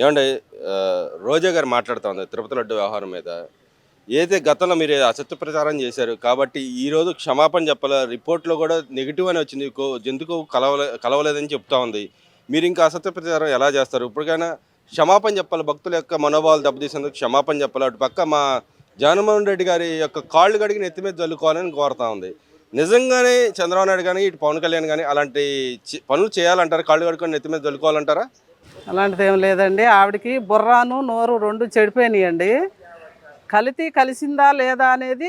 ఏమంటే రోజా గారు మాట్లాడుతూ ఉంది తిరుపతి లడ్డు వ్యవహారం మీద. ఏదైతే గతంలో మీరు అసత్య ప్రచారం చేశారు కాబట్టి ఈ రోజు క్షమాపణ చెప్పాల? రిపోర్ట్లో కూడా నెగిటివ్ అని వచ్చింది. ఎందుకు జంతుకు కలవలే కలవలేదని చెప్తా ఉంది. మీరు ఇంకా అసత్య ప్రచారం ఎలా చేస్తారు? ఇప్పటికైనా క్షమాపణ చెప్పాలి. భక్తుల యొక్క మనోభావాలు దెబ్బతీసేందుకు క్షమాపణ చెప్పాలి. అటు పక్క మా జగన్మోహన్ రెడ్డి గారి యొక్క కాళ్ళు కడిగి నెత్తి మీద జల్లుకోవాలని కోరుతా ఉంది. నిజంగానే చంద్రబాబు నాయుడు కానీ ఇటు పవన్ కళ్యాణ్ కానీ అలాంటి పనులు చేయాలంటారా? కాళ్ళు కడుక్కొని నెత్తి మీద జల్లుకోవాలంటారా? అలాంటిది ఏం లేదండి. ఆవిడకి బుర్రాను నోరు రెండు చెడిపోయినాయండి. కలితి కలిసిందా లేదా అనేది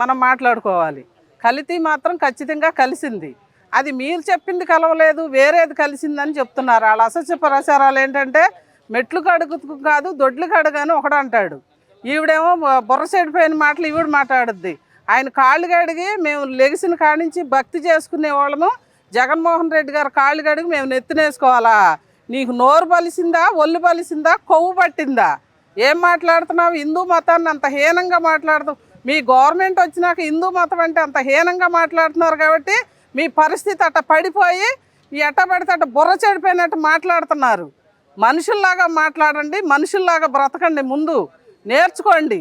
మనం మాట్లాడుకోవాలి. కలితి మాత్రం ఖచ్చితంగా కలిసింది. అది మీరు చెప్పింది కలవలేదు వేరేది కలిసిందని చెప్తున్నారు. వాళ్ళ అసత్య ప్రచారాలు ఏంటంటే మెట్లు కడుగు కాదు దొడ్లు కడుగు ఒకడు అంటాడు. ఈవిడేమో బుర్ర చెడిపోయిన మాటలు ఈవిడ మాట్లాడుద్ది. ఆయన కాళ్ళు కడిగి మేము లెగిసిన కాడి నుంచి భక్తి చేసుకునే వాళ్ళము. జగన్మోహన్ రెడ్డి గారు కాళ్ళు కడిగి మేము నెత్తినేసుకోవాలా? నీకు నోరు పలిసిందా ఒళ్ళు పలిసిందా కొవ్వు పట్టిందా? ఏం మాట్లాడుతున్నావు? హిందూ మతాన్ని అంత హీనంగా మాట్లాడుతూ మీ గవర్నమెంట్ వచ్చినాక హిందూ మతం అంటే అంత హీనంగా మాట్లాడుతున్నారు కాబట్టి మీ పరిస్థితి అట్ట పడిపోయి ఈ ఎట్ట పడితే అట్ట బుర్ర చెడిపోయినట్టు మాట్లాడుతున్నారు. మనుషుల్లాగా మాట్లాడండి మనుషుల్లాగా బ్రతకండి ముందు. నేర్చుకోండి.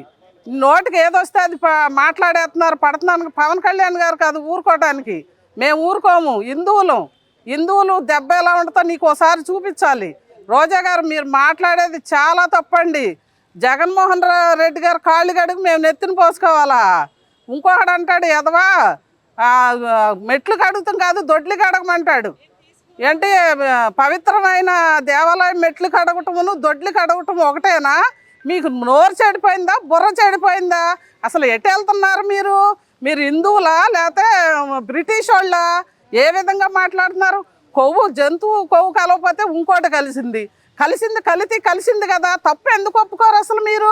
నోటికి ఏదొస్తే అది మాట్లాడేస్తున్నారు. పడుతున్నాను పవన్ కళ్యాణ్ గారు కాదు ఊరుకోవడానికి మేము ఊరుకోము హిందువులం. హిందువులు దెబ్బ ఎలా ఉంటుందో నీకు ఒకసారి చూపించాలి. రోజా గారు మీరు మాట్లాడేది చాలా తప్పండి. జగన్మోహన్ రెడ్డి గారు కాళ్ళు కడుగు మేము నెత్తిని పోసుకోవాలా? ఇంకొకడు అంటాడు ఎదవా? మెట్లు కడుగుతాం కాదు దొడ్లు కడగమంటాడు. ఏంటి పవిత్రమైన దేవాలయం మెట్లు కడగటమును దొడ్లు కడగటం ఒకటేనా? మీకు నోరు చెడిపోయిందా బుర్ర చెడిపోయిందా? అసలు ఎటు వెళ్తున్నారు మీరు? మీరు హిందువులా లేకపోతే బ్రిటిష్ వాళ్ళ ఏ విధంగా మాట్లాడుతున్నారు? కొవ్వు జంతువు కొవ్వు కలవకపోతే ఇంకోటి కలిసింది. కలిసింది కలిసి కలిసింది కదా. తప్పు ఎందుకు ఒప్పుకోరు అసలు మీరు?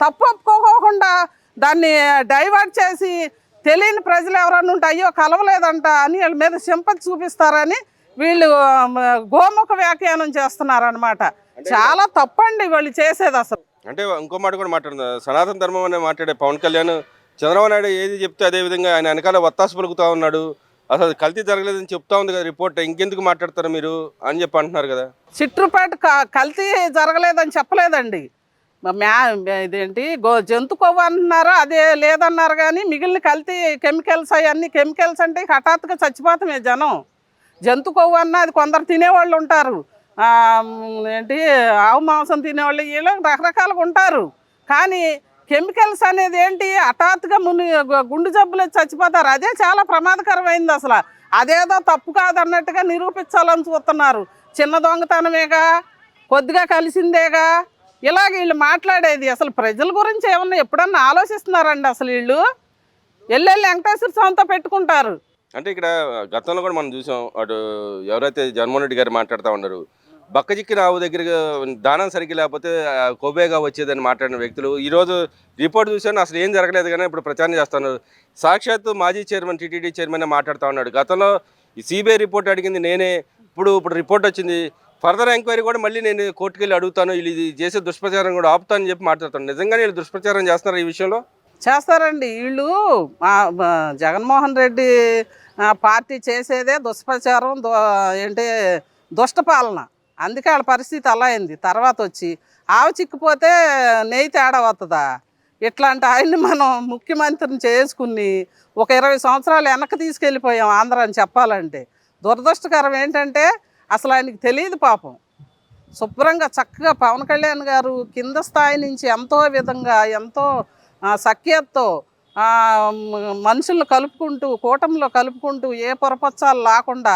తప్పు ఒప్పుకోకుండా దాన్ని డైవర్ట్ చేసి తెలియని ప్రజలు ఎవరన్నా ఉంటే అయ్యో కలవలేదంట అని వీళ్ళ మీద సింపతి చూపిస్తారని వీళ్ళు గోముఖ వ్యాఖ్యానం చేస్తున్నారనమాట చాలా తప్పండి వాళ్ళు చేసేది అసలు. అంటే ఇంకో మాట కూడా మాట్లాడుతున్నారు సనాతన ధర్మం అనే మాట్లాడే పవన్ కళ్యాణ్ చంద్రబాబు నాయుడు ఏది చెప్తే అదే విధంగా ఆయన వెనకాల వత్తాసు పలుకుతా ఉన్నాడు. అసలు కల్తీ జరగలేదని చెప్తా ఉంది కదా రిపోర్ట్. ఇంకెందుకు మాట్లాడతారు మీరు అని చెప్పి అంటున్నారు కదా. చిట్రుపేట క- కల్తీ జరగలేదని చెప్పలేదండి. మ్యా ఇదేంటి గో జంతు కొవ్వు అంటున్నారు అదే లేదన్నారు కానీ మిగిలిన కల్తీ కెమికల్స్ అవన్నీ కెమికల్స్ అంటే హఠాత్తుగా చచ్చిపోతామే జనం. జంతు కొవ్వు అన్న అది కొందరు తినేవాళ్ళు ఉంటారు. ఏంటి ఆవు మాంసం తినేవాళ్ళు వీళ్ళు రకరకాలుగా ఉంటారు. కానీ కెమికల్స్ అనేది ఏంటి? హఠాత్తుగా ముని గుండు జబ్బులు చచ్చిపోతారు. అదే చాలా ప్రమాదకరమైంది అసలు. అదేదో తప్పు కాదన్నట్టుగా నిరూపించాలని చూస్తున్నారు. చిన్న దొంగతనమేగా? కొద్దిగా కలిసిందేగా? ఇలాగ వీళ్ళు మాట్లాడేది. అసలు ప్రజల గురించి ఏమన్నా ఎప్పుడన్నా ఆలోచిస్తున్నారండి అసలు వీళ్ళు? ఎల్లెళ్ళి వెంకటేశ్వర స్వామితో పెట్టుకుంటారు. అంటే ఇక్కడ గతంలో కూడా మనం చూసాం. అటు ఎవరైతే జగన్మోహన్ రెడ్డి గారు మాట్లాడుతూ ఉన్నారు బక్కజిక్కిన ఆవు దగ్గర దానం సరిగ్గా లేకపోతే ఆ, వచ్చేదని మాట్లాడిన వ్యక్తులు. ఈరోజు రిపోర్ట్ చూశాను అసలు ఏం జరగలేదు కానీ ఇప్పుడు ప్రచారం చేస్తున్నారు. సాక్షాత్తు మాజీ చైర్మన్ టీటీడీ చైర్మన్ మాట్లాడుతూ ఉన్నాడు. గతంలో ఈ సిబిఐ రిపోర్ట్ అడిగింది నేనే. ఇప్పుడు ఇప్పుడు రిపోర్ట్ వచ్చింది. ఫర్దర్ ఎంక్వైరీ కూడా మళ్ళీ నేను కోర్టుకు వెళ్ళి అడుగుతాను. వీళ్ళు ఇది చేసే దుష్ప్రచారం కూడా ఆపుతానని చెప్పి మాట్లాడుతాను నిజంగానే వీళ్ళు దుష్ప్రచారం చేస్తున్నారు ఈ విషయంలో? చేస్తారండి. వీళ్ళు జగన్మోహన్ రెడ్డి పార్టీ చేసేదే దుష్ప్రచారం ఏంటి దుష్టపాలన అందుకే వాళ్ళ పరిస్థితి అలా అయింది. తర్వాత వచ్చి ఆవు చిక్కిపోతే నెయ్యి తేడా వస్తుందా ఇట్లాంటి ఆయన్ని మనం ముఖ్యమంత్రిని చేసుకుని ఒక ఇరవై సంవత్సరాలు వెనక్కి తీసుకెళ్ళిపోయాం ఆంధ్ర అని చెప్పాలంటే. దురదృష్టకరం ఏంటంటే అసలు ఆయనకి తెలియదు పాపం. శుభ్రంగా చక్కగా పవన్ కళ్యాణ్ గారు కింద స్థాయి నుంచి ఎంతో విధంగా ఎంతో సఖ్యత్తో సఖ్యతతో మనుషులను కలుపుకుంటూ కూటమిలో కలుపుకుంటూ ఏ పొరపచ్చాలు లేకుండా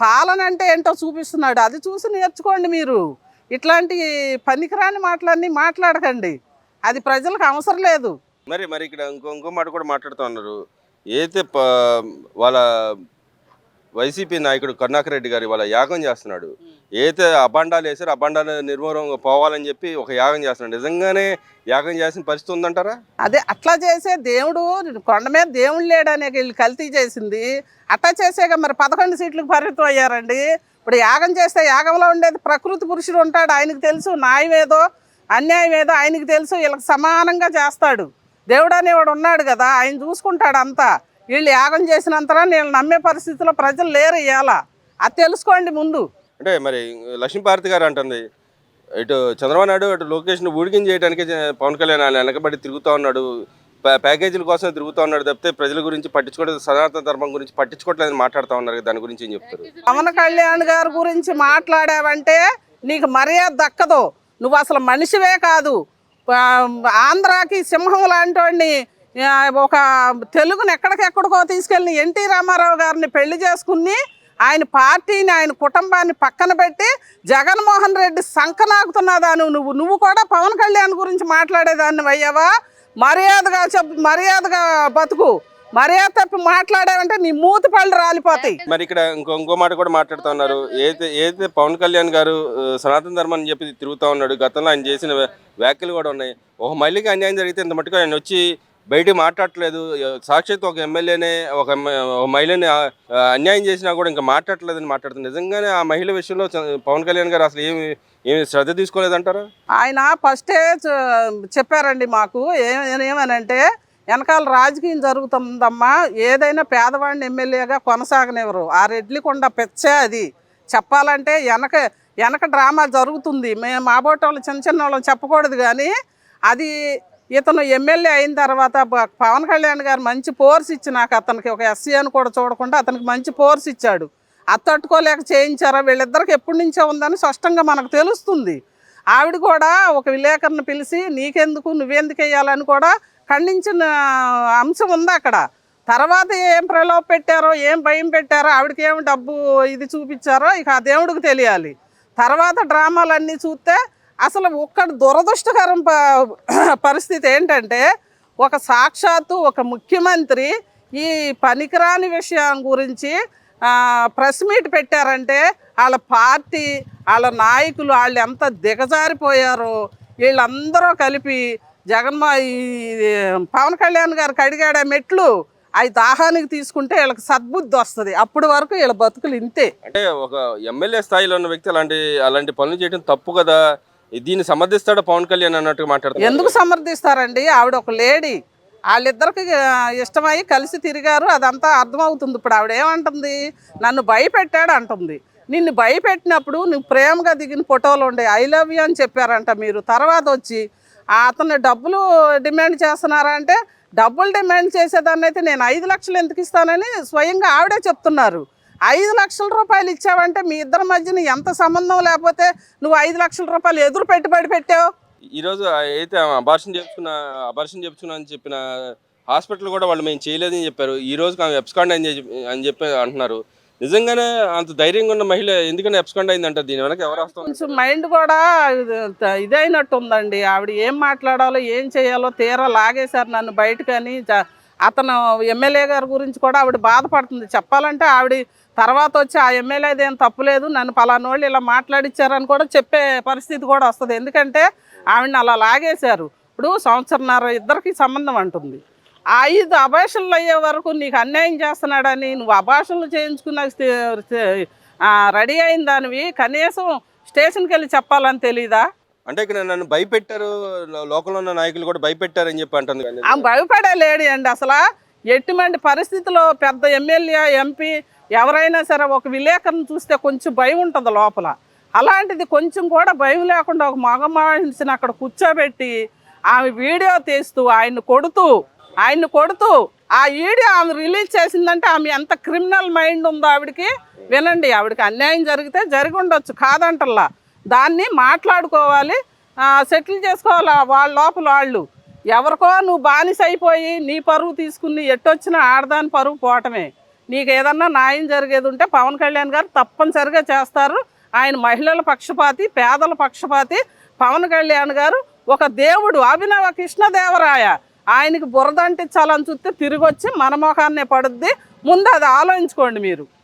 పాలన అంటే ఏంటో చూపిస్తున్నాడు. అది చూసి నేర్చుకోండి మీరు. ఇట్లాంటి పనికిరాని మాటలన్నీ మాట్లాడకండి. అది ప్రజలకు అవసరం లేదు. మరి మరి ఇక్కడ ఇంకో ఇంకో మాట కూడా మాట్లాడుతూ ఉన్నారు. ఏదైతే వాళ్ళ వైసీపీ నాయకుడు కరుణాకర్ రెడ్డి గారు వాళ్ళ యాగం చేస్తున్నాడు. ఏదైతే అబండాలు వేసారో అబండాలు నిర్మూలం పోవాలని చెప్పి ఒక యాగం చేస్తున్నాడు. నిజంగానే యాగం చేసిన పరిస్థితి ఉందంటారా? అదే అట్లా చేసే దేవుడు కొండ మీద దేవుడు లేడనే వీళ్ళు కల్తీ చేసింది. అట్లా చేసేక మరి పదకొండు సీట్లకు పరిమితం అయ్యారండి ఇప్పుడు యాగం చేస్తే యాగంలో ఉండేది ప్రకృతి పురుషుడు ఉంటాడు ఆయనకు తెలుసు. న్యాయం ఏదో అన్యాయం ఏదో ఆయనకు తెలుసు. వీళ్ళకి సమానంగా చేస్తాడు. దేవుడు అనేవాడు ఉన్నాడు కదా ఆయన చూసుకుంటాడు అంతా. వీళ్ళు యాగం చేసినంతరా నేను నమ్మే పరిస్థితిలో ప్రజలు లేరు ఇవాళ అది తెలుసుకోండి ముందు. అంటే మరి లక్ష్మీపార్తి గారు అంటుంది ఇటు చంద్రబాబు నాయుడు ఇటు లొకేషన్ ఊడికింగ్ చేయడానికి పవన్ కళ్యాణ్ ఆయన వెనకబడి తిరుగుతూ ఉన్నాడు. ప్యా- ప్యాకేజీల కోసం తిరుగుతూ ఉన్నాడు తప్పితే ప్రజల గురించి పట్టించుకోవడం సనాతన ధర్మం గురించి పట్టించుకోవట్లేదని మాట్లాడుతూ ఉన్నారు దాని గురించి ఏం చెప్తారు? పవన్ కళ్యాణ్ గారి గురించి మాట్లాడావంటే నీకు మర్యాద దక్కదు. నువ్వు అసలు మనిషివే కాదు. ఆంధ్రాకి సింహం లాంటి ఒక తెలుగుని ఎక్కడికెక్కడికో తీసుకెళ్ళి ఎన్టీ రామారావు గారిని పెళ్ళి చేసుకుని ఆయన పార్టీని ఆయన కుటుంబాన్ని పక్కన పెట్టి జగన్మోహన్ రెడ్డి సంకనాగుతున్నదాను నువ్వు? నువ్వు నువ్వు కూడా పవన్ కళ్యాణ్ గురించి మాట్లాడేదాన్ని అయ్యావా మర్యాదగా చెప్ మర్యాదగా బతుకు. మర్యాద తప్పి మాట్లాడావంటే నీ మూతి పళ్ళు రాలిపోతాయి. మరి ఇక్కడ ఇంకో ఇంకో మాట కూడా మాట్లాడుతూ ఉన్నారు. ఏదైతే ఏదైతే పవన్ కళ్యాణ్ గారు సనాతన ధర్మం అని చెప్పి తిరుగుతూ ఉన్నాడు గతంలో ఆయన చేసిన వ్యాఖ్యలు కూడా ఉన్నాయి. ఒక మళ్ళీకి అన్యాయం జరిగితే ఇంత మటుకు ఆయన వచ్చి బయట మాట్లాడట్లేదు. సాక్షాత్ ఒక ఎమ్మెల్యేనే ఒక ఒక మహిళని అన్యాయం చేసినా కూడా ఇంకా మాట్లాడట్లేదని మాట్లాడుతుంది. నిజంగానే ఆ మహిళ విషయంలో పవన్ కళ్యాణ్ గారు అసలు ఏమి ఏమి శ్రద్ధ తీసుకోలేదంటారా? ఆయన ఫస్టే చెప్పారండి మాకు. ఏ- ఏమనంటే వెనకాల రాజకీయం జరుగుతుందమ్మా. ఏదైనా పేదవాడిని ఎమ్మెల్యేగా కొనసాగనివ్వరు. ఆ రెడ్లికొండ పెచ్చే అది. చెప్పాలంటే వెనక వెనక డ్రామా జరుగుతుంది. మేము మాబోటోళ్ళు వాళ్ళు చిన్న చిన్న వాళ్ళని చెప్పకూడదు కానీ అది ఇతను ఎమ్మెల్యే అయిన తర్వాత పవన్ కళ్యాణ్ గారు మంచి పోర్స్ ఇచ్చి నాకు అతనికి ఒక ఎస్సీ అని కూడా చూడకుండా అతనికి మంచి పోర్స్ ఇచ్చాడు. అత్తట్టుకోలేక చేయించారా? వీళ్ళిద్దరికి ఎప్పటి నుంచో ఉందని స్పష్టంగా మనకు తెలుస్తుంది. ఆవిడ కూడా ఒక విలేకరుని పిలిచి నీకెందుకు? నువ్వెందుకు వేయాలని కూడా ఖండించిన అంశం ఉంది అక్కడ. తర్వాత ఏం ప్రలోభ పెట్టారో ఏం భయం పెట్టారో ఆవిడకి ఏం డబ్బు ఇది చూపించారో ఇక ఆ దేవుడికి తెలియాలి. తర్వాత డ్రామాలన్నీ చూస్తే అసలు ఒక్కటి దురదృష్టకరం ప- పరిస్థితి ఏంటంటే ఒక సాక్షాత్తు ఒక ముఖ్యమంత్రి ఈ పనికిరాని విషయం గురించి ప్రెస్ మీట్ పెట్టారంటే వాళ్ళ పార్టీ వాళ్ళ నాయకులు వాళ్ళు ఎంత దిగజారిపోయారో వీళ్ళందరూ కలిపి జగన్మో ఈ పవన్ కళ్యాణ్ గారికి అడిగాడే మెట్లు అవి దాహానికి తీసుకుంటే వీళ్ళకి సద్బుద్ధి వస్తుంది. అప్పటి వరకు వీళ్ళ బతుకులు ఇంతే. అంటే ఒక ఎమ్మెల్యే స్థాయిలో ఉన్న వ్యక్తి అలాంటి అలాంటి పనులు చేయడం తప్పు కదా? దీన్ని సమర్థిస్తాడు పవన్ కళ్యాణ్ అన్నట్టుగా మాట్లాడుతున్నారు. ఎందుకు సమర్థిస్తారండి? ఆవిడ ఒక లేడీ. వాళ్ళిద్దరికి ఇష్టమై కలిసి తిరిగారు. అదంతా అర్థమవుతుంది. ఇప్పుడు ఆవిడ ఏమంటుంది? నన్ను భయపెట్టాడు అంటుంది. నిన్ను భయపెట్టినప్పుడు నువ్వు ప్రేమగా దిగిన ఫోటోలు ఉండే ఐ లవ్ యూ అని చెప్పారంట మీరు. తర్వాత వచ్చి అతను డబ్బులు డిమాండ్ చేస్తున్నారా అంటే డబ్బులు డిమాండ్ చేసేదాన్ని అయితే నేను ఐదు లక్షలు ఎందుకు ఇస్తానని స్వయంగా ఆవిడే చెప్తున్నారు. ఐదు లక్షల రూపాయలు ఇచ్చావంటే మీ ఇద్దరి మధ్యన ఎంత సంబంధం లేకపోతే నువ్వు ఐదు లక్షల రూపాయలు ఎదురు పెట్టుబడి పెట్టావు? ఈ రోజు అయితే అబార్షన్ చేపించుకున్న అబార్షన్ చేపించుకున్నా అని చెప్పిన హాస్పిటల్ కూడా వాళ్ళు మేము చేయలేదని చెప్పారు. ఈ రోజు ఆమె ఎప్స్కాండ్ అని చెప్పి అని చెప్పి అంటున్నారు. నిజంగానే అంత ధైర్యంగా ఉన్న మహిళ ఎందుకని ఎప్స్కాండ్ అయిందంట? దీని వెనక ఎవరు కొంచెం మైండ్ కూడా ఇది- ఇదైనట్టు ఉందండి ఆవిడ ఏం మాట్లాడాలో ఏం చేయాలో తీరా లాగేశారు నన్ను బయటకని. అతను ఎమ్మెల్యే గారి గురించి కూడా ఆవిడ బాధపడుతుంది. చెప్పాలంటే ఆవిడ తర్వాత వచ్చి ఆ ఎమ్మెల్యేది ఏం తప్పులేదు నన్ను పలానోళ్ళు ఇలా మాట్లాడిచ్చారని కూడా చెప్పే పరిస్థితి కూడా వస్తుంది. ఎందుకంటే ఆవిడని అలా లాగేశారు. ఇప్పుడు సంవత్సరంన్నర ఇద్దరికి సంబంధం అంటుంది. ఆ ఐదు అభాషణలు అయ్యే వరకు నీకు అన్యాయం చేస్తున్నాడని నువ్వు అభాషణలు చేయించుకున్న రెడీ అయిన దానివి కనీసం స్టేషన్కి వెళ్ళి చెప్పాలని తెలీదా? అంటే ఇక్కడ నన్ను భయపెట్టారు లోకంలో ఉన్న నాయకులు కూడా భయపెట్టారని చెప్పి అంటుంది భయపడే లేడీ అండి అసలు. ఎటువంటి పరిస్థితిలో పెద్ద ఎమ్మెల్యే ఎంపీ ఎవరైనా సరే ఒక విలేకరుని చూస్తే కొంచెం భయం ఉంటుంది లోపల. అలాంటిది కొంచెం కూడా భయం లేకుండా ఒక మగ మనిషిని అక్కడ కూర్చోబెట్టి ఆమె వీడియో తీస్తూ ఆయన్ని కొడుతూ ఆయన్ని కొడుతూ ఆ వీడియో ఆమె రిలీజ్ చేసిందంటే ఆమె ఎంత క్రిమినల్ మైండ్ ఉందో ఆవిడకి వినండి. ఆవిడకి అన్యాయం జరిగితే జరిగి ఉండొచ్చు కాదంటల్లా. దాన్ని మాట్లాడుకోవాలి సెటిల్ చేసుకోవాలి వాళ్ళ లోపల వాళ్ళు. ఎవరికో నువ్వు బానిస అయిపోయి నీ పరువు తీసుకుని ఎట్టొచ్చినా ఆడదాని పరువు పోవటమే. నీకు ఏదన్నా న్యాయం జరిగేది ఉంటే పవన్ కళ్యాణ్ గారు తప్పనిసరిగా చేస్తారు. ఆయన మహిళల పక్షపాతి పేదల పక్షపాతి. పవన్ కళ్యాణ్ గారు ఒక దేవుడు అభినవ కృష్ణదేవరాయ. ఆయనకి బురద అంటించాలని చూస్తే తిరిగి వచ్చి మన పడుద్ది. ముందు అది ఆలోచించుకోండి మీరు.